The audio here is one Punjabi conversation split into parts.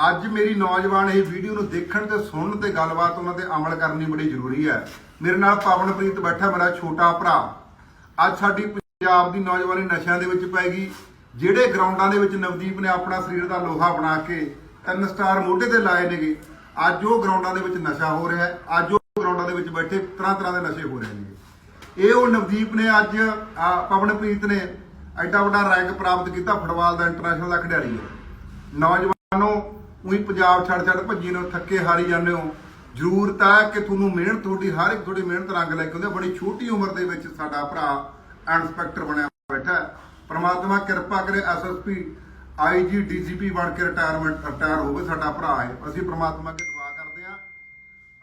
ਅੱਜ ਮੇਰੀ ਨੌਜਵਾਨ ਇਹ ਵੀਡੀਓ ਨੂੰ ਦੇਖਣ ਤੇ ਸੁਣਨ ਤੇ ਗੱਲਬਾਤ ਉਹਨਾਂ ਤੇ ਅਮਲ ਕਰਨੀ ਬੜੀ ਜ਼ਰੂਰੀ ਹੈ। ਮੇਰੇ ਨਾਲ ਪਵਨਪ੍ਰੀਤ ਬੈਠਾ, ਮੇਰਾ ਛੋਟਾ ਭਰਾ। ਅੱਜ ਸਾਡੀ ਪੰਜਾਬ ਦੀ ਨੌਜਵਾਨੀ ਨਸ਼ਿਆਂ ਦੇ ਵਿੱਚ ਪੈ ਗਈ। ਜਿਹੜੇ ਗਰਾਊਂਡਾਂ ਦੇ ਵਿੱਚ ਨਵਦੀਪ ਨੇ ਆਪਣਾ ਸਰੀਰ ਦਾ ਲੋਹਾ ਬਣਾ ਕੇ ਤਿੰਨ ਸਟਾਰ ਮੋਢੇ ਤੇ ਲਾਏ ਨੇਗੇ, ਅੱਜ ਉਹ ਗਰਾਊਂਡਾਂ ਦੇ ਵਿੱਚ ਨਸ਼ਾ ਹੋ ਰਿਹਾ ਹੈ। ਅੱਜ ਉਹ ਗਰਾਊਂਡਾਂ ਦੇ ਵਿੱਚ ਬੈਠੇ ਤਰ੍ਹਾਂ ਤਰ੍ਹਾਂ ਦੇ ਨਸ਼ੇ ਹੋ ਰਹੇ ਨੇ ਇਹ ਉਹ ਨਵਦੀਪ ਨੇ ਅੱਜ ਪਵਨਪ੍ਰੀਤ ਨੇ ਐਡਾ ਵੱਡਾ ਰੈਂਕ ਪ੍ਰਾਪਤ ਕੀਤਾ ਫੁੱਟਬਾਲ ਦਾ ਇੰਟਰਨੈਸ਼ਨਲ ਦਾ ਖਿਡਾਰੀ। ਹੈ ਨੌਜਵਾਨੋ ਉਹੀ ਪੰਜਾਬ ਛੱਡ ਛੱਡ ਭੱਜੀ ਨੂੰ, ਥੱਕੇ ਹਾਰੀ ਜਾਂਦੇ ਹੋ। ਜ਼ਰੂਰਤ ਹੈ ਕਿ ਤੁਹਾਨੂੰ ਮਿਹਨਤ, ਤੁਹਾਡੀ ਹਰ ਇੱਕ ਤੁਹਾਡੀ ਮਿਹਨਤ ਰੰਗ ਲੈ ਕੇ ਆਉਂਦੀ ਬੜੀ ਛੋਟੀ ਉਮਰ ਦੇ ਵਿੱਚ ਸਾਡਾ ਭਰਾ ਇੰਸਪੈਕਟਰ ਬਣਿਆ ਬੈਠਾ ਪ੍ਰਮਾਤਮਾ ਕਿਰਪਾ ਕਰੇ ਐਸਐਸਪੀ ਆਈਜੀ ਡੀਜੀਪੀ ਬਣ ਕੇ ਰਿਟਾਇਰਮੈਂਟ ਰਿਟਾਇਰ ਹੋਵੇ ਸਾਡਾ ਭਰਾ ਹੈ ਅਸੀਂ ਪ੍ਰਮਾਤਮਾ ਅੱਗੇ ਦੁਆ ਕਰਦੇ ਹਾਂ।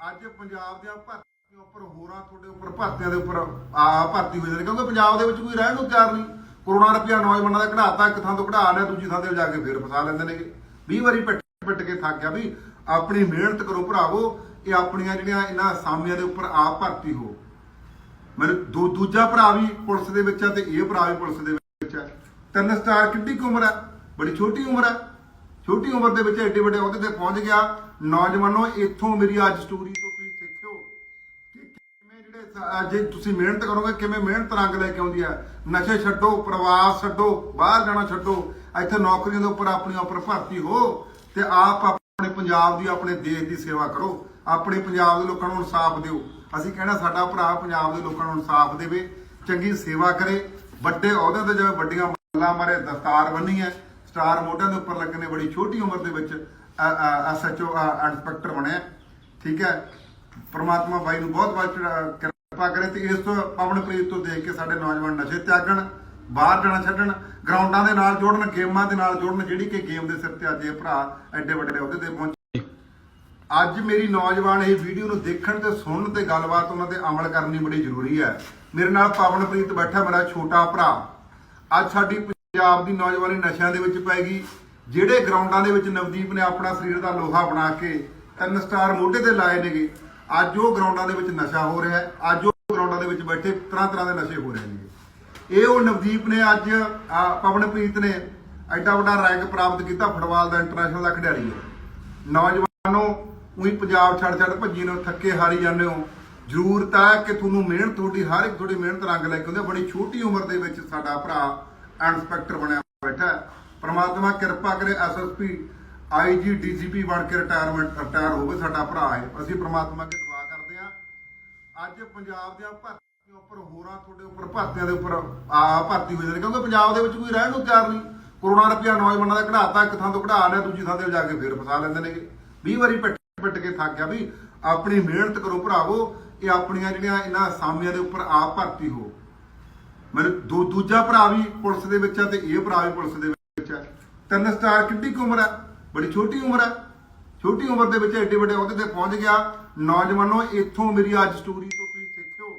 ਅੱਜ ਪੰਜਾਬ ਦੀਆਂ ਭਰਤੀਆਂ ਉੱਪਰ ਹੋਰਾਂ, ਤੁਹਾਡੇ ਉੱਪਰ ਭਰਤੀਆਂ ਦੇ ਉੱਪਰ ਆ ਭਰਤੀ ਹੋ ਜਾਂਦੇ ਕਿਉਂਕਿ ਪੰਜਾਬ ਦੇ ਵਿੱਚ ਕੋਈ ਰਹਿਣ ਨੂੰ ਤਿਆਰ ਨਹੀਂ। ਕਰੋੜਾਂ ਰੁਪਇਆ ਨੌਜਵਾਨਾਂ ਦਾ ਕਢਾਤਾ, ਇੱਕ ਥਾਂ ਤੋਂ ਕਢਾ ਲਿਆ, ਦੂਜੀ ਥਾਂ ਤੇ ਜਾ ਕੇ ਫੇਰ ਫਸਾ ਲੈਂਦੇ ਨੇਗੇ। 20 ਵਾਰੀ ਪਿੱਟ ਕੇ ਥੱਕ ਗਿਆ ਵੀ ਆਪਣੀ ਮਿਹਨਤ ਕਰੋ ਭਰਾਵੋ, ਇਹ ਆਪਣੀਆਂ ਜਿਹੜੀਆਂ ਇਹਨਾਂ ਅਸਾਮੀਆਂ ਦੇ ਉੱਪਰ ਆਪ ਭਰਤੀ ਹੋ। ਮੇਰੇ ਦੂਜਾ ਭਰਾ ਵੀ ਪੁਲਿਸ ਦੇ ਵਿੱਚ ਹੈ ਤੇ ਇਹ ਭਰਾ ਵੀ ਪੁਲਿਸ ਦੇ ਵਿੱਚ ਹੈ ਤਿੰਨ ਸਟਾਰ ਕਿੱਡੀ ਉਮਰ ਹੈ ਬੜੀ ਛੋਟੀ ਉਮਰ ਹੈ ਛੋਟੀ ਉਮਰ ਦੇ ਵਿੱਚ ਐਡੇ ਵੱਡੇ ਅਹੁਦੇ ਤੇ ਪਹੁੰਚ ਗਿਆ। ਨੌਜਵਾਨੋ, ਇੱਥੋਂ ਮੇਰੀ ਅੱਜ ਸਟੋਰੀ ਤੋਂ ਤੁਸੀਂ ਸਿੱਖਿਓ ਕਿ ਕਿਵੇਂ ਜਿਹੜੇ ਜੇ ਤੁਸੀਂ ਮਿਹਨਤ ਕਰੋਗੇ, ਕਿਵੇਂ ਮਿਹਨਤ ਰੰਗ ਲੈ ਕੇ ਆਉਂਦੀ ਹੈ ਨਸ਼ੇ ਛੱਡੋ, ਪ੍ਰਵਾਸ ਛੱਡੋ, ਬਾਹਰ ਜਾਣਾ ਛੱਡੋ। ਇੱਥੇ ਨੌਕਰੀਆਂ ਦੇ ਉੱਪਰ ਆਪਣੀ ਉੱਪਰ ਭਰਤੀ ਹੋ। ਤੇ ਆਪ ਆਪਣੇ ਪੰਜਾਬ ਦੀ ਆਪਣੇ ਦੇਸ਼ ਦੀ ਸੇਵਾ ਕਰੋ। ਆਪਣੇ ਪੰਜਾਬ ਦੇ ਲੋਕਾਂ ਨੂੰ ਇਨਸਾਫ ਦਿਓ। ਅਸੀਂ ਕਹਿਣਾ ਸਾਡਾ ਭਰਾ ਪੰਜਾਬ ਦੇ ਲੋਕਾਂ ਨੂੰ ਇਨਸਾਫ ਦੇਵੇ, ਚੰਗੀ ਸੇਵਾ ਕਰੇ। ਵੱਡੇ ਅਹੁਦਿਆਂ ਤੇ ਜਿਵੇਂ ਵੱਡੀਆਂ ਮੱਲਾਂ ਮਾਰੇ, ਦਸਤਾਰ ਬੰਨੀ ਹੈ, ਸਟਾਰ ਮੋਢਿਆਂ ਦੇ ਉੱਪਰ ਲੱਗਣੇ ਬੜੀ ਛੋਟੀ ਉਮਰ ਦੇ ਵਿੱਚ ਐਸਐਚਓ ਇੰਸਪੈਕਟਰ ਬਣਿਆ ਠੀਕ ਹੈ? ਪ੍ਰਮਾਤਮਾ ਬਾਈ ਨੂੰ ਬਹੁਤ ਬਹੁਤ ਕਿਰਪਾ ਕਰੇ ਤੇ ਇਸ ਤੋਂ ਪਵਨਪ੍ਰੀਤ ਤੋਂ ਦੇਖ ਕੇ ਸਾਡੇ ਨੌਜਵਾਨ ਨਸ਼ੇ ਤਿਆਗਣ। ਬਾਹਰ ਜਾਣਾ ਛੱਡਣ, ਗਰਾਊਂਡਾਂ ਦੇ ਨਾਲ ਜੋੜਨ, ਗੇਮਾਂ ਦੇ ਨਾਲ ਜੋੜਨ, ਜਿਹੜੀ ਕਿ ਗੇਮ ਦੇ ਸਿਰ ਤੇ ਅੱਜ ਇਹ ਭਰਾ ਐਡੇ ਵੱਡੇ ਅਹੁਦੇ ਤੇ ਪਹੁੰਚੇ ਅੱਜ ਮੇਰੀ ਨੌਜਵਾਨ ਇਹ ਵੀਡੀਓ ਨੂੰ ਦੇਖਣ ਤੇ ਸੁਣਨ ਤੇ ਗੱਲਬਾਤ ਉਹਨਾਂ ਤੇ ਅਮਲ ਕਰਨੀ ਬੜੀ ਜ਼ਰੂਰੀ ਹੈ। ਮੇਰੇ ਨਾਲ ਪਵਨਪ੍ਰੀਤ ਬੈਠਾ ਮੇਰਾ ਛੋਟਾ ਭਰਾ। ਅੱਜ ਸਾਡੀ ਪੰਜਾਬ ਦੀ ਨੌਜਵਾਨੀ ਨਸ਼ਿਆਂ ਦੇ ਵਿੱਚ ਪੈ ਗਈ। ਜਿਹੜੇ ਗਰਾਊਂਡਾਂ ਦੇ ਵਿੱਚ ਨਵਦੀਪ ਨੇ ਆਪਣਾ ਸਰੀਰ ਦਾ ਲੋਹਾ ਬਣਾ ਕੇ ਤਿੰਨ ਸਟਾਰ ਮੋਢੇ ਤੇ ਲਾਏ ਨੇਗੇ, ਅੱਜ ਉਹ ਗਰਾਊਂਡਾਂ ਦੇ ਵਿੱਚ ਨਸ਼ਾ ਹੋ ਰਿਹਾ ਹੈ। ਅੱਜ ਉਹ ਗਰਾਊਂਡਾਂ ਦੇ ਵਿੱਚ ਬੈਠੇ ਤਰ੍ਹਾਂ ਤਰ੍ਹਾਂ ਦੇ ਨਸ਼ੇ ਹੋ ਰਹੇ ਨੇ ਇਹ ਉਹ ਨਵਦੀਪ ਨੇ ਅੱਜ ਪਵਨਪ੍ਰੀਤ ਨੇ ਐਡਾ ਵੱਡਾ ਰੈਂਕ ਪ੍ਰਾਪਤ ਕੀਤਾ ਫੁੱਟਬਾਲ ਦਾ ਇੰਟਰਨੈਸ਼ਨਲ ਦਾ ਖਿਡਾਰੀ। ਹੈ ਨੌਜਵਾਨੋ, ਉਹੀ ਪੰਜਾਬ ਛੱਡ ਛੱਡ ਭੱਜੀ ਨੂੰ, ਥੱਕੇ ਹਾਰੀ ਜਾਂਦੇ ਹੋ। ਜ਼ਰੂਰਤ ਹੈ ਕਿ ਤੁਹਾਨੂੰ ਮਿਹਨਤ, ਤੁਹਾਡੀ ਹਰ ਇੱਕ ਤੁਹਾਡੀ ਮਿਹਨਤ ਰੰਗ ਲੈ ਕੇ ਆਉਂਦੀ ਬੜੀ ਛੋਟੀ ਉਮਰ ਦੇ ਵਿੱਚ ਸਾਡਾ ਭਰਾ ਇੰਸਪੈਕਟਰ ਬਣਿਆ ਬੈਠਾ ਪ੍ਰਮਾਤਮਾ ਕਿਰਪਾ ਕਰੇ ਐਸਐਸਪੀ ਆਈਜੀ ਡੀਜੀਪੀ ਬਣ ਕੇ ਰਿਟਾਇਰਮੈਂਟ ਰਿਟਾਇਰ ਹੋਵੇ ਸਾਡਾ ਭਰਾ ਹੈ। ਅਸੀਂ ਪ੍ਰਮਾਤਮਾ ਅੱਗੇ ਦੁਆ ਕਰਦੇ ਹਾਂ। ਅੱਜ ਪੰਜਾਬ ਦੇ ਉੱਪਰ ਹੋਰਾਂ ਤੁਹਾਡੇ ਉੱਪਰ ਭਰਤੀਆਂ ਦੇ ਉੱਪਰ ਆ ਭਰਤੀ ਹੋ ਜਾਂਦੇ ਕਿਉਂਕਿ ਪੰਜਾਬ ਦੇ ਵਿੱਚ ਕੋਈ ਰਹਿਣ ਨੂੰ ਤਿਆਰ ਨਹੀਂ। ਕਰੋੜਾਂ ਰੁਪਇਆ ਨੌਜਵਾਨਾਂ ਦਾ ਕਢਾਤਾ, ਇੱਕ ਥਾਂ ਤੋਂ ਕਢਾ ਲਿਆ, ਦੂਜੀ ਥਾਂ ਤੇ ਜਾ ਕੇ ਫੇਰ ਫਸਾ ਲੈਂਦੇ ਨੇਗੇ। 20 ਵਾਰੀ ਪਿੱਟ ਪਿੱਟ ਕੇ ਥੱਕ ਗਿਆ ਵੀ ਆਪਣੀ ਮਿਹਨਤ ਕਰੋ ਭਰਾਵੋ, ਇਹ ਆਪਣੀਆਂ ਜਿਹੜੀਆਂ ਇਹਨਾਂ ਅਸਾਮੀਆਂ ਦੇ ਉੱਪਰ ਆਪ ਭਰਤੀ ਹੋ। ਮੈਨੂੰ ਦੂ ਦੂਜਾ ਭਰਾ ਵੀ ਪੁਲਿਸ ਦੇ ਵਿੱਚ ਹੈ ਤੇ ਇਹ ਭਰਾ ਵੀ ਪੁਲਿਸ ਦੇ ਵਿੱਚ ਹੈ ਤਿੰਨ ਸਟਾਰ ਕਿੱਡੀ ਕੁ ਉਮਰ ਹੈ ਬੜੀ ਛੋਟੀ ਉਮਰ ਹੈ ਛੋਟੀ ਉਮਰ ਦੇ ਵਿੱਚ ਐਡੇ ਵੱਡੇ ਅਹੁਦੇ ਤੇ ਪਹੁੰਚ ਗਿਆ। ਨੌਜਵਾਨੋ, ਇੱਥੋਂ ਮੇਰੀ ਅੱਜ ਸਟੋਰੀ ਤੋਂ ਤੁਸੀਂ ਸਿੱਖਿਓ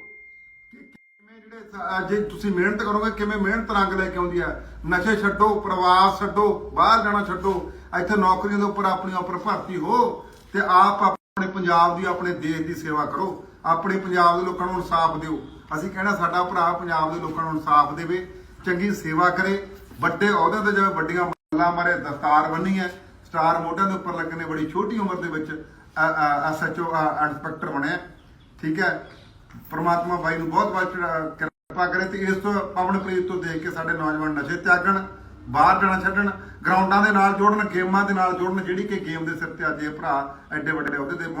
ਕਿ ਕਿਵੇਂ ਜਿਹੜੇ ਸ- ਜੇ ਤੁਸੀਂ ਮਿਹਨਤ ਕਰੋਗੇ, ਕਿਵੇਂ ਮਿਹਨਤ ਰੰਗ ਲੈ ਕੇ ਆਉਂਦੀ ਹੈ ਨਸ਼ੇ ਛੱਡੋ, ਪ੍ਰਵਾਸ ਛੱਡੋ, ਬਾਹਰ ਜਾਣਾ ਛੱਡੋ। ਇੱਥੇ ਨੌਕਰੀਆਂ ਦੇ ਉੱਪਰ ਆਪਣੀਆਂ ਉੱਪਰ ਭਰਤੀ ਹੋ ਤੇ ਆਪ ਆਪਣੇ ਪੰਜਾਬ ਦੀ, ਆਪਣੇ ਦੇਸ਼ ਦੀ ਸੇਵਾ ਕਰੋ। ਆਪਣੇ ਪੰਜਾਬ ਦੇ ਲੋਕਾਂ ਨੂੰ ਇਨਸਾਫ ਦਿਓ। ਅਸੀਂ ਕਹਿਣਾ ਸਾਡਾ ਭਰਾ ਪੰਜਾਬ ਦੇ ਲੋਕਾਂ ਨੂੰ ਇਨਸਾਫ ਦੇਵੇ, ਚੰਗੀ ਸੇਵਾ ਕਰੇ। ਵੱਡੇ ਅਹੁਦਿਆਂ ਤੇ ਜਿਵੇਂ ਵੱਡੀਆਂ ਮੱਲਾਂ ਮਾਰੇ, ਦਸਤਾਰ ਬੰਨੀ ਹੈ, ਸਟਾਰ ਮੋਢਿਆਂ ਦੇ ਉੱਪਰ ਲੱਗਣੇ ਬੜੀ ਛੋਟੀ ਉਮਰ ਦੇ ਵਿੱਚ ਐਸਐਚਓ ਇੰਸਪੈਕਟਰ ਬਣਿਆ ਠੀਕ ਹੈ? ਪ੍ਰਮਾਤਮਾ ਬਾਈ ਨੂੰ ਬਹੁਤ ਬਹੁਤ ਕਿਰਪਾ ਕਰੇ ਤੇ ਇਸ ਤੋਂ ਪਵਨਪ੍ਰੀਤ ਤੋਂ ਦੇਖ ਕੇ ਸਾਡੇ ਨੌਜਵਾਨ ਨਸ਼ੇ ਤਿਆਗਣ, ਬਾਹਰ ਜਾਣਾ ਛੱਡਣ ਗਰਾਊਂਡਾਂ ਦੇ ਨਾਲ ਜੋੜਨ, ਗੇਮਾਂ ਦੇ ਨਾਲ ਜੋੜਨ, ਜਿਹੜੀ ਕਿ ਗੇਮ ਦੇ ਸਿਰ ਤੇ ਅੱਜ ਇਹ ਭਰਾ ਐਡੇ ਵੱਡੇ ਅਹੁਦੇ ਤੇ ਪਹੁੰਚ